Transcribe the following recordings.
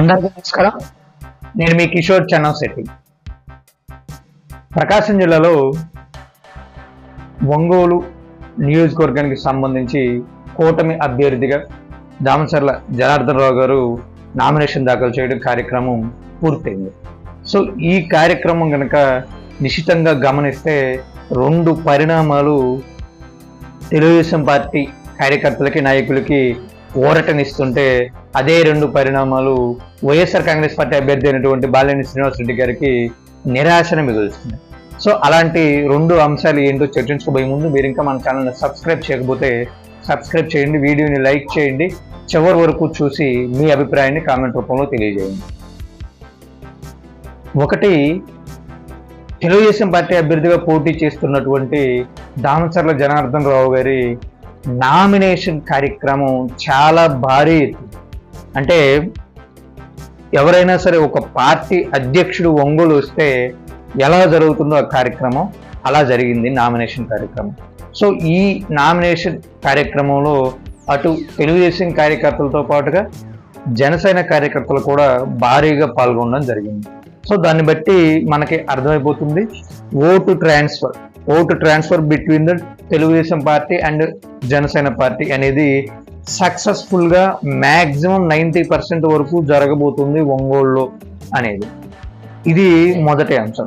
అందరికీ నమస్కారం. నేను మీ కిషోర్ చెన్నశెట్టి ప్రకాశం జిల్లాలో ఒంగోలు నియోజకవర్గానికి సంబంధించి కూటమి అభ్యర్థిగా దామచర్ల జనార్దన్ రావు గారు నామినేషన్ దాఖలు చేయడం కార్యక్రమం పూర్తయింది. సో ఈ కార్యక్రమం కనుక నిశితంగా గమనిస్తే రెండు పరిణామాలు తెలుగుదేశం పార్టీ కార్యకర్తలకి నాయకులకి ఊరటనిస్తుంటే అదే రెండు పరిణామాలు వైఎస్ఆర్ కాంగ్రెస్ పార్టీ అభ్యర్థి అయినటువంటి బాలినేని శ్రీనివాసరెడ్డి గారికి నిరాశను మిగులుస్తుంది సో అలాంటి రెండు అంశాలు ఏంటో చర్చించుకోబోయే ముందు మీరు ఇంకా మన ఛానల్ని సబ్స్క్రైబ్ చేయకపోతే సబ్స్క్రైబ్ చేయండి వీడియోని లైక్ చేయండి చివరి వరకు చూసి మీ అభిప్రాయాన్ని కామెంట్ రూపంలో తెలియజేయండి. ఒకటి తెలుగుదేశం పార్టీ అభ్యర్థిగా పోటీ చేస్తున్నటువంటి దామచర్ల జనార్దన్ రావు గారి నామినేషన్ కార్యక్రమం చాలా భారీ అంటే ఎవరైనా సరే ఒక పార్టీ అధ్యక్షుడు ఒంగోలు వస్తే ఎలా జరుగుతుందో ఆ కార్యక్రమం అలా జరిగింది నామినేషన్ కార్యక్రమం. సో ఈ నామినేషన్ కార్యక్రమంలో అటు తెలుగుదేశం కార్యకర్తలతో పాటుగా జనసేన కార్యకర్తలు కూడా భారీగా పాల్గొనడం జరిగింది. సో దాన్ని బట్టి మనకి అర్థమైపోతుంది vote transfer vote transfer between the Telugu Desam party and Janasena party అనేది సక్సెస్ఫుల్గా మ్యాక్సిమం నైంటీ పర్సెంట్ వరకు జరగబోతుంది ఒంగోలులో అనేది. ఇది మొదటి అంశం.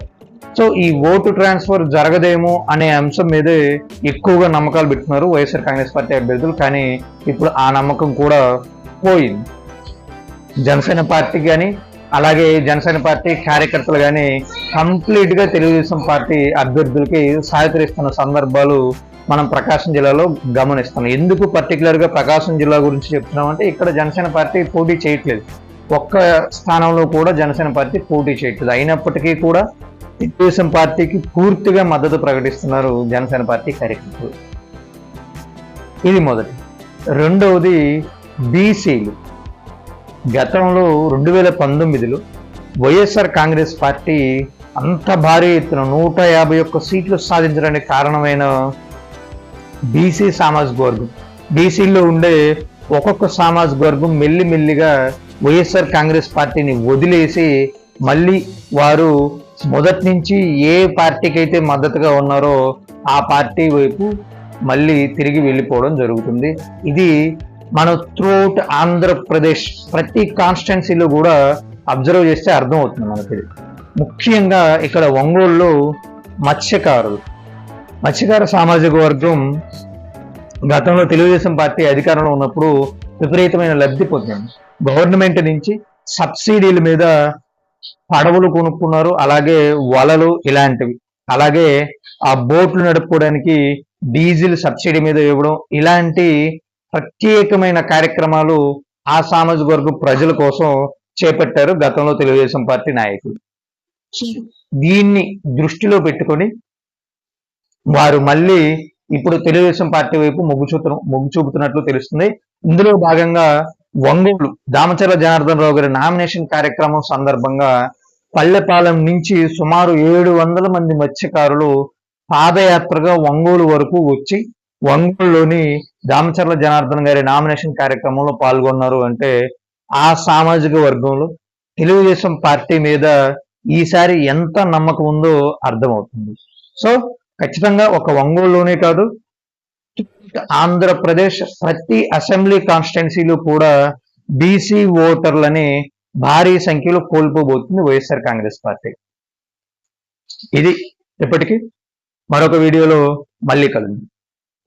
సో ఈ ఓటు ట్రాన్స్ఫర్ జరగదేమో అనే అంశం మీదే ఎక్కువగా నమ్మకాలు పెట్టున్నారు వైఎస్ఆర్ కాంగ్రెస్ పార్టీ అభ్యర్థులు కానీ ఇప్పుడు ఆ నమ్మకం కూడా పోయింది. జనసేన పార్టీ కానీ అలాగే జనసేన పార్టీ కార్యకర్తలు కానీ కంప్లీట్గా తెలుగుదేశం పార్టీ అభ్యర్థులకి సహకరిస్తున్న సందర్భాలు మనం ప్రకాశం జిల్లాలో గమనిస్తున్నాం. ఎందుకు పర్టికులర్గా ప్రకాశం జిల్లా గురించి చెప్తున్నామంటే ఇక్కడ జనసేన పార్టీ పోటీ చేయట్లేదు. ఒక్క స్థానంలో కూడా జనసేన పార్టీ పోటీ చేయట్లేదు. అయినప్పటికీ కూడా తెలుగుదేశం పార్టీకి పూర్తిగా మద్దతు ప్రకటిస్తున్నారు జనసేన పార్టీ కార్యకర్తలు. ఇది మొదటి. రెండవది బీసీలు. గతంలో రెండు వేల పంతొమ్మిదిలో వైఎస్ఆర్ కాంగ్రెస్ పార్టీ అంత భారీ ఎత్తున నూట యాభై ఒక్క సీట్లు సాధించడానికి కారణమైన బీసీ సామాజిక వర్గం. బీసీలో ఉండే ఒక్కొక్క సామాజిక వర్గం మెల్లి మెల్లిగా వైఎస్ఆర్ కాంగ్రెస్ పార్టీని వదిలేసి మళ్ళీ వారు మొదటి నుంచి ఏ పార్టీకి అయితే మద్దతుగా ఉన్నారో ఆ పార్టీ వైపు మళ్ళీ తిరిగి వెళ్ళిపోవడం జరుగుతుంది. ఇది మనం త్రూట్ ఆంధ్రప్రదేశ్ ప్రతి కాన్స్టెన్సీలో కూడా అబ్జర్వ్ చేస్తే అర్థం అవుతుంది మనకి. ముఖ్యంగా ఇక్కడ ఒంగోలులో మత్స్యకారులు. మత్స్యకార సామాజిక వర్గం గతంలో తెలుగుదేశం పార్టీ అధికారంలో ఉన్నప్పుడు విపరీతమైన లబ్ధి పొందింది. గవర్నమెంట్ నుంచి సబ్సిడీల మీద పడవలు కొనుక్కున్నారు అలాగే వలలు ఇలాంటివి. అలాగే ఆ బోట్లు నడుపుకోవడానికి డీజిల్ సబ్సిడీ మీద ఇవ్వడం ఇలాంటి ప్రత్యేకమైన కార్యక్రమాలు ఆ సామాజిక వర్గం ప్రజల కోసం చేపట్టారు గతంలో తెలుగుదేశం పార్టీ నాయకులు. దీన్ని దృష్టిలో పెట్టుకొని వారు మళ్ళీ ఇప్పుడు తెలుగుదేశం పార్టీ వైపు మొగ్గు చూపు మొగ్గు చూపుతున్నట్లు తెలుస్తుంది. ఇందులో భాగంగా ఒంగోలు దామచర్ల జనార్దన్ రావు గారి నామినేషన్ కార్యక్రమం సందర్భంగా పల్లెపాలెం నుంచి సుమారు ఏడు వందల మంది మత్స్యకారులు పాదయాత్రగా ఒంగోలు వరకు వచ్చి ఒంగోలులోని దామచర్ల జనార్దన్ గారి నామినేషన్ కార్యక్రమంలో పాల్గొన్నారు అంటే ఆ సామాజిక వర్గంలో తెలుగుదేశం పార్టీ మీద ఈసారి ఎంత నమ్మకం ఉందో అర్థమవుతుంది. సో ఖచ్చితంగా ఒక ఒంగోలులోనే కాదు ఆంధ్రప్రదేశ్ ప్రతి అసెంబ్లీ కాన్స్టిట్యున్సీలు కూడా బీసీ ఓటర్లని భారీ సంఖ్యలో కోల్పోబోతుంది వైఎస్ఆర్ కాంగ్రెస్ పార్టీ. ఇది ఇప్పటికీ. మరొక వీడియోలో మళ్ళీ కలుద్దాం.